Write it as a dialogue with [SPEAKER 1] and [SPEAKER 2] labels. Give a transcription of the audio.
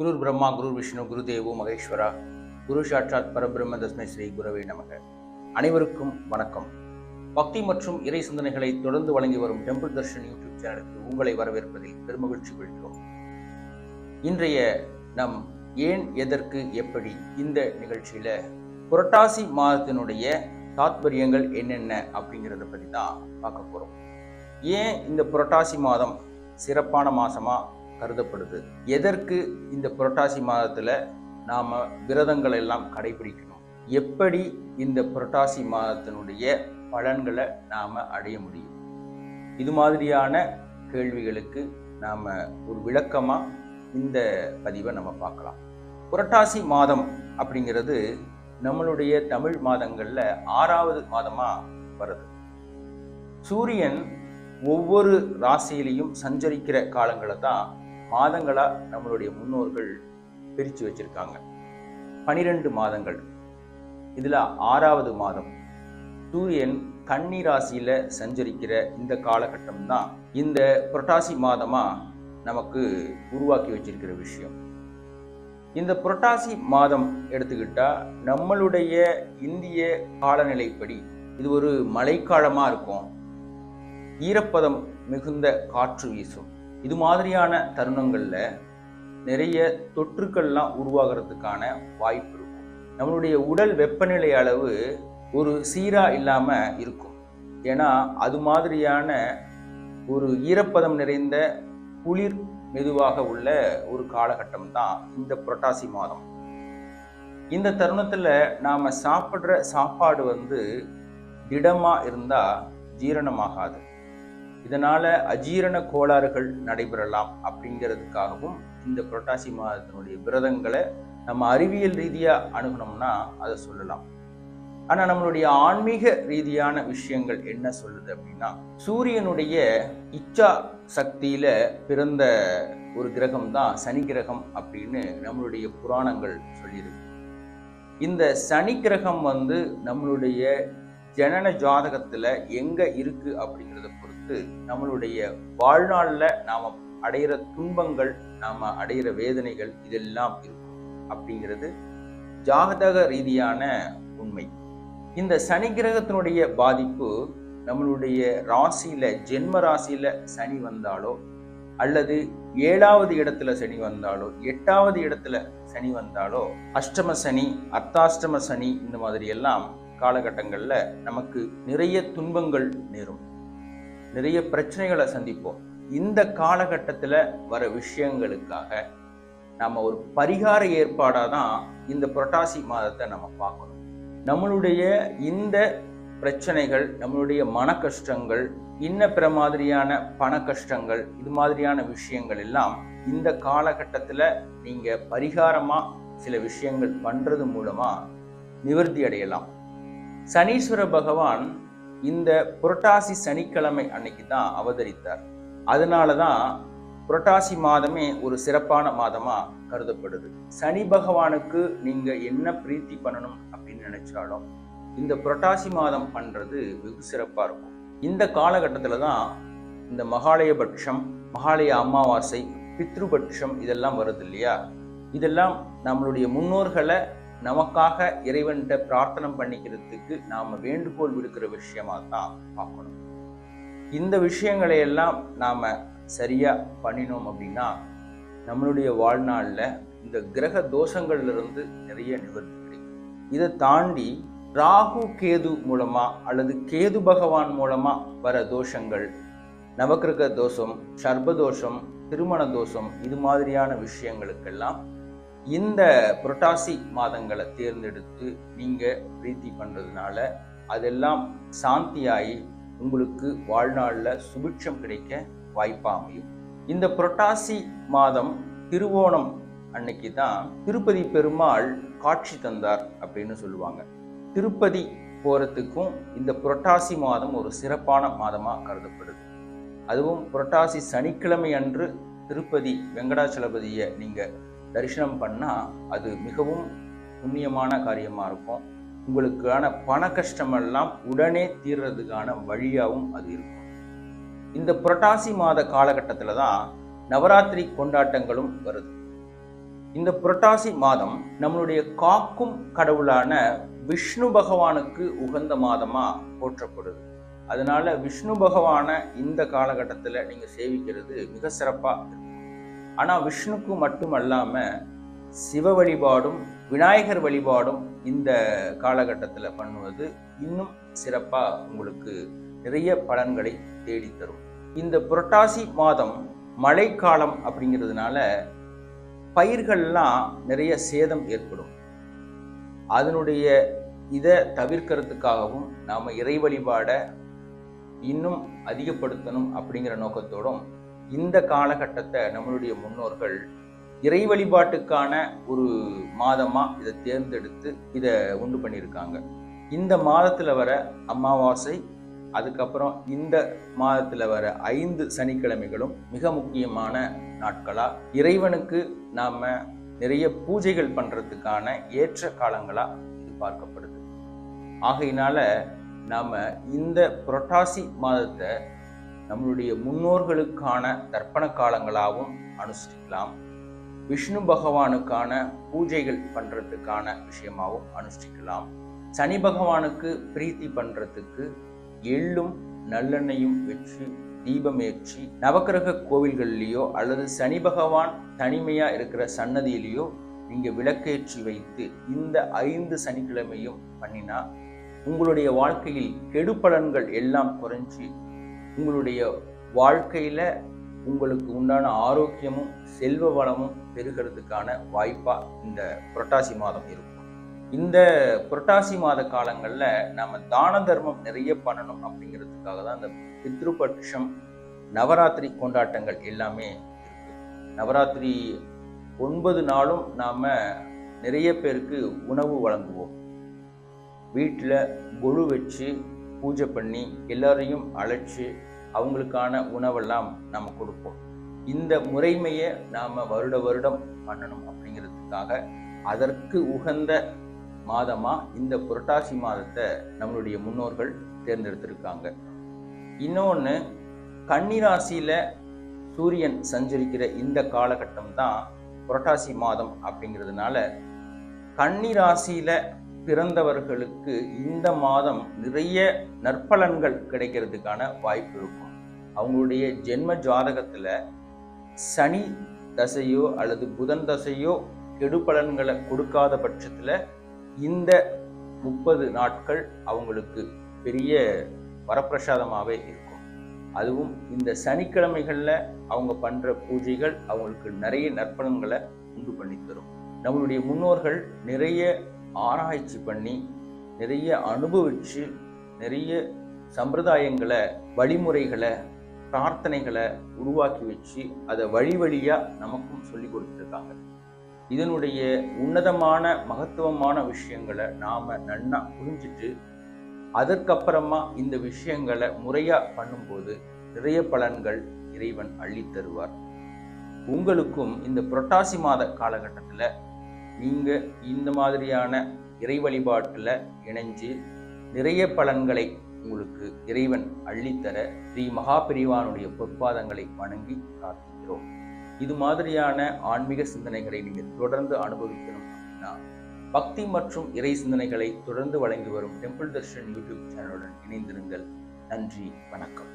[SPEAKER 1] குரு பிரம்மா குரு விஷ்ணு குரு தேவோ மகேஸ்வரா குரு சாட்சாத் பரபிரம்ம தஸ்மை ஸ்ரீ குரவே நமக. அனைவருக்கும் வணக்கம். பக்தி மற்றும் இறை சிந்தனைகளை தொடர்ந்து வழங்கி வரும் டெம்பிள் தர்ஷன் யூடியூப் சேனலுக்கு உங்களை வரவேற்பதில் பெருமகிழ்ச்சி கொள்கிறோம். இன்றைய நம் ஏன் எதற்கு எப்படி இந்த நிகழ்ச்சியில புரட்டாசி மாதத்தினுடைய தாத்பரியங்கள் என்னென்ன அப்படிங்கிறத பற்றி தான் பார்க்க போகிறோம் ஏன் இந்த புரட்டாசி மாதம் சிறப்பான மாசமா கருதப்படுது. எதற்கு இந்த புரட்டாசி மாதத்தில் நாம் விரதங்கள் எல்லாம் கடைபிடிக்கணும்? எப்படி இந்த புரட்டாசி மாதத்தினுடைய பலன்களை நாம் அடைய முடியும்? இது மாதிரியான கேள்விகளுக்கு நாம் ஒரு விளக்கமாக இந்த பதிவை நம்ம பார்க்கலாம். புரட்டாசி மாதம் அப்படிங்கிறது நம்மளுடைய தமிழ் மாதங்களில் ஆறாவது மாதமாக வருது. சூரியன் ஒவ்வொரு ராசியிலையும் சஞ்சரிக்கிற காலங்களை தான் மாதங்களாக நம்மளுடைய முன்னோர்கள் பிரித்து வச்சிருக்காங்க. பனிரெண்டு மாதங்கள். இதில் ஆறாவது மாதம். சூரியன் கன்னி ராசியில் சஞ்சரிக்கிற இந்த காலகட்டம் தான் இந்த புரட்டாசி மாதமாக நமக்கு உருவாக்கி வச்சிருக்கிற விஷயம். இந்த புரட்டாசி மாதம் எடுத்துக்கிட்டால் நம்மளுடைய இந்திய காலநிலைப்படி இது ஒரு மழைக்காலமாக இருக்கும். ஈரப்பதம் மிகுந்த காற்று வீசும். இது மாதிரியான தருணங்களில் நிறைய தொற்றுக்கள்லாம் உருவாகிறதுக்கான வாய்ப்பு இருக்கும். நம்மளுடைய உடல் வெப்பநிலை அளவு ஒரு சீராக இல்லாமல் இருக்கும். ஏன்னா அது மாதிரியான ஒரு ஈரப்பதம் நிறைந்த குளிர் மெதுவாக உள்ள ஒரு காலகட்டம் தான் இந்த புரட்டாசி மாதம். இந்த தருணத்தில் நாம் சாப்பிட்ற சாப்பாடு வந்து திடமாக இருந்தால் ஜீரணமாகாது. இதனால் அஜீரண கோளாறுகள் நடைபெறலாம் அப்படிங்கிறதுக்காகவும் இந்த புரட்டாசி மாதத்தினுடைய விரதங்களை நம்ம அறிவியல் ரீதியாக அணுகணும்னா அதை சொல்லலாம். ஆனால் நம்மளுடைய ஆன்மீக ரீதியான விஷயங்கள் என்ன சொல்லுது அப்படின்னா சூரியனுடைய இச்சா சக்தியில் பிறந்த ஒரு கிரகம் தான் சனி கிரகம் அப்படின்னு நம்மளுடைய புராணங்கள் சொல்லியிருக்கு. இந்த சனி கிரகம் வந்து நம்மளுடைய ஜனன ஜாதகத்தில் எங்கே இருக்குது அப்படிங்கிறத விட்டு நம்மளுடைய வாழ்நாள்ல நாம அடையிற துன்பங்கள் நாம அடையிற வேதனைகள் இதெல்லாம் இருக்கும் அப்படிங்கிறது ஜாகதக ரீதியான உண்மை. இந்த சனி கிரகத்தினுடைய பாதிப்பு நம்மளுடைய ராசியில ஜென்ம ராசியில சனி வந்தாலோ அல்லது ஏழாவது இடத்துல சனி வந்தாலோ எட்டாவது இடத்துல சனி வந்தாலோ அஷ்டம சனி அர்த்தாஷ்டம சனி இந்த மாதிரி எல்லாம் காலகட்டங்களில் நமக்கு நிறைய துன்பங்கள் நேரும். நிறைய பிரச்சனைகளை சந்திப்போம். இந்த காலகட்டத்தில் வர விஷயங்களுக்காக நம்ம ஒரு பரிகார ஏற்பாடாக தான் இந்த புரட்டாசி மாதத்தை நம்ம பார்க்கணும். நம்மளுடைய இந்த பிரச்சனைகள் நம்மளுடைய மன கஷ்டங்கள் இன்ன பிற மாதிரியான பண கஷ்டங்கள் இது மாதிரியான விஷயங்கள் எல்லாம் இந்த காலகட்டத்தில் நீங்கள் பரிகாரமாக சில விஷயங்கள் பண்ணுறது மூலமாக நிவர்த்தி அடையலாம். சனீஸ்வர பகவான் இந்த புரட்டாசி சனிக்கிழமை அன்னைக்கு தான் அவதரித்தார். அதனால தான் புரட்டாசி மாதமே ஒரு சிறப்பான மாதமா கருதப்படுது. சனி பகவானுக்கு நீங்கள் என்ன பிரீத்தி பண்ணணும் அப்படின்னு நினைச்சாலும் இந்த புரட்டாசி மாதம் பண்றது வெகு சிறப்பாக இருக்கும். இந்த காலகட்டத்துல தான் இந்த மகாலயபட்சம் மகாலய அமாவாசை பித்ருபட்சம் இதெல்லாம் வருது இல்லையா? இதெல்லாம் நம்மளுடைய முன்னோர்களை நமக்காக இறைவன்கிட்ட பிரார்த்தனை பண்ணிக்கிறதுக்கு நாம் வேண்டுகோள் விடுக்கிற விஷயமாக தான் பார்க்கணும். இந்த விஷயங்களை எல்லாம் நாம் சரியாக பண்ணினோம் அப்படின்னா நம்மளுடைய வாழ்நாளில் இந்த கிரக தோஷங்கள்லேருந்து நிறைய நிவர்த்தி கிடைக்கும். இதை தாண்டி ராகு கேது மூலமா அல்லது கேது பகவான் மூலமா வர தோஷங்கள் நவக்கிரக தோஷம் சர்பதோஷம் திருமண தோஷம் இது மாதிரியான விஷயங்களுக்கெல்லாம் இந்த புரட்டாசி மாதங்களை தேர்ந்தெடுத்து நீங்கள் பிரீத்தி பண்ணுறதுனால அதெல்லாம் சாந்தியாகி உங்களுக்கு வாழ்நாளில் சுபிட்சம் கிடைக்க வாய்ப்பாக அமையும். இந்த புரட்டாசி மாதம் திருவோணம் அன்னைக்கு தான் திருப்பதி பெருமாள் காட்சி தந்தார் அப்படின்னு சொல்லுவாங்க. திருப்பதி போகிறதுக்கும் இந்த புரட்டாசி மாதம் ஒரு சிறப்பான மாதமாக கருதப்படுது. அதுவும் புரட்டாசி சனிக்கிழமை அன்று திருப்பதி வெங்கடாச்சலபதியை நீங்கள் தரிசனம் பண்ணால் அது மிகவும் புண்ணியமான காரியமாக இருக்கும். உங்களுக்கான பண கஷ்டமெல்லாம் உடனே தீர்றதுக்கான வழியாகவும் அது இருக்கும். இந்த புரட்டாசி மாத காலகட்டத்தில் தான் நவராத்திரி கொண்டாட்டங்களும் வருது. இந்த புரட்டாசி மாதம் நம்மளுடைய காக்கும் கடவுளான விஷ்ணு பகவானுக்கு உகந்த மாதமாக போற்றப்படுது. அதனால் விஷ்ணு பகவானை இந்த காலகட்டத்தில் நீங்கள் சேவிக்கிறது மிக சிறப்பா ஆனால் விஷ்ணுக்கு விஷ்ணுக்கு அல்லாமல் சிவ வழிபாடும் விநாயகர் வழிபாடும் இந்த காலகட்டத்தில் பண்ணுவது இன்னும் சிறப்பாக உங்களுக்கு நிறைய பலன்களை தேடித்தரும். இந்த புரட்டாசி மாதம் மழைக்காலம் அப்படிங்கிறதுனால பயிர்கள்லாம் நிறைய சேதம் ஏற்படும். அதனுடைய இதை தவிர்க்கிறதுக்காகவும் நாம் இறை வழிபாடை இன்னும் அதிகப்படுத்தணும் அப்படிங்கிற நோக்கத்தோடும் இந்த காலகட்டத்தை நம்மளுடைய முன்னோர்கள் இறை வழிபாட்டுக்கான ஒரு மாதமாக இதை தேர்ந்தெடுத்து இதை உண்டு பண்ணியிருக்காங்க. இந்த மாதத்தில் வர அமாவாசை அதுக்கப்புறம் இந்த மாதத்தில் வர ஐந்து சனிக்கிழமைகளும் மிக முக்கியமான நாட்களாக இறைவனுக்கு நாம் நிறைய பூஜைகள் பண்ணுறதுக்கான ஏற்ற காலங்களாக இது பார்க்கப்படுது. ஆகையினால நாம் இந்த புரட்டாசி மாதத்தை நம்மளுடைய முன்னோர்களுக்கான தர்ப்பண காலங்களாகவும் அனுஷ்டிக்கலாம். விஷ்ணு பகவானுக்கான பூஜைகள் பண்ணுறதுக்கான விஷயமாகவும் அனுஷ்டிக்கலாம். சனி பகவானுக்கு பிரீத்தி பண்ணுறதுக்கு எள்ளும் நல்லெண்ணையும் வச்சு தீபமேற்றி நவக்கிரக கோவில்கள்லேயோ அல்லது சனி பகவான் தனிமையாக இருக்கிற சன்னதியிலேயோ நீங்கள் விளக்கேற்றி வைத்து இந்த ஐந்து சனிக்கிழமையும் பண்ணினா உங்களுடைய வாழ்க்கையில் கெடுபலன்கள் எல்லாம் குறைஞ்சி உங்களுடைய வாழ்க்கையில் உங்களுக்கு உண்டான ஆரோக்கியமும் செல்வ வளமும் பெருகிறதுக்கான வாய்ப்பாக இந்த புரட்டாசி மாதம் இருக்கும். இந்த புரட்டாசி மாத காலங்களில் நாம் தான தர்மம் நிறைய பண்ணணும் அப்படிங்கிறதுக்காக தான் இந்த பித்ருபட்சம் நவராத்திரி கொண்டாட்டங்கள் எல்லாமே இருக்கு. நவராத்திரி ஒன்பது நாளும் நாம் நிறைய பேருக்கு உணவு வழங்குவோம். வீட்டில் கொழு வச்சு பூஜை பண்ணி எல்லாரையும் அழைச்சி அவங்களுக்கான உணவெல்லாம் நம்ம கொடுப்போம். இந்த முறைமையை நாம் வருட வருடம் பண்ணணும் அப்படிங்கிறதுக்காக அதற்கு உகந்த மாதமாக இந்த புரட்டாசி மாதத்தை நம்மளுடைய முன்னோர்கள் தேர்ந்தெடுத்திருக்காங்க. இன்னொன்று கன்னிராசியில் சூரியன் சஞ்சரிக்கிற இந்த காலகட்டம் தான் புரட்டாசி மாதம் அப்படிங்கிறதுனால கன்னிராசியில் பிறந்தவர்களுக்கு இந்த மாதம் நிறைய நற்பலன்கள் கிடைக்கிறதுக்கான வாய்ப்பு இருக்கும். அவங்களுடைய ஜென்ம ஜாதகத்தில் சனி தசையோ அல்லது புதன் தசையோ கெடுபலன்களை கொடுக்காத பட்சத்தில் இந்த முப்பது நாட்கள் அவங்களுக்கு பெரிய வரப்பிரசாதமாகவே இருக்கும். அதுவும் இந்த சனிக்கிழமைகளில் அவங்க பண்ணுற பூஜைகள் அவங்களுக்கு நிறைய நற்பலன்களை உண்டு பண்ணி தரும். நம்மளுடைய முன்னோர்கள் நிறைய ஆராய்ச்சி பண்ணி நிறைய அனுபவிச்சு நிறைய சம்பிரதாயங்களை வழிமுறைகளை பிரார்த்தனைகளை உருவாக்கி வச்சு அதை வழி வழியாக நமக்கும் சொல்லி கொடுத்துருக்காங்க. இதனுடைய உன்னதமான மகத்துவமான விஷயங்களை நாம் நன்னா புரிஞ்சுட்டு அதற்கப்புறமா இந்த விஷயங்களை முறையாக பண்ணும்போது நிறைய பலன்கள் இறைவன் அள்ளி தருவார் உங்களுக்கும் இந்த புரட்டாசி மாத காலகட்டத்தில் நீங்கள் இந்த மாதிரியான இறை வழிபாட்டில் இணைஞ்சு நிறைய பலன்களை உங்களுக்கு இறைவன் அள்ளித்தர ஸ்ரீ மகாபிரிவானுடைய பொற்பாதங்களை வணங்கி பிரார்த்திக்கிறோம். இது மாதிரியான ஆன்மீக சிந்தனைகளை நீங்கள் தொடர்ந்து அனுபவிக்கணும் அப்படின்னா பக்தி மற்றும் இறை சிந்தனைகளை தொடர்ந்து வழங்கி வரும் டெம்பிள் தர்ஷன் யூடியூப் சேனலுடன் இணைந்திருங்கள். நன்றி வணக்கம்.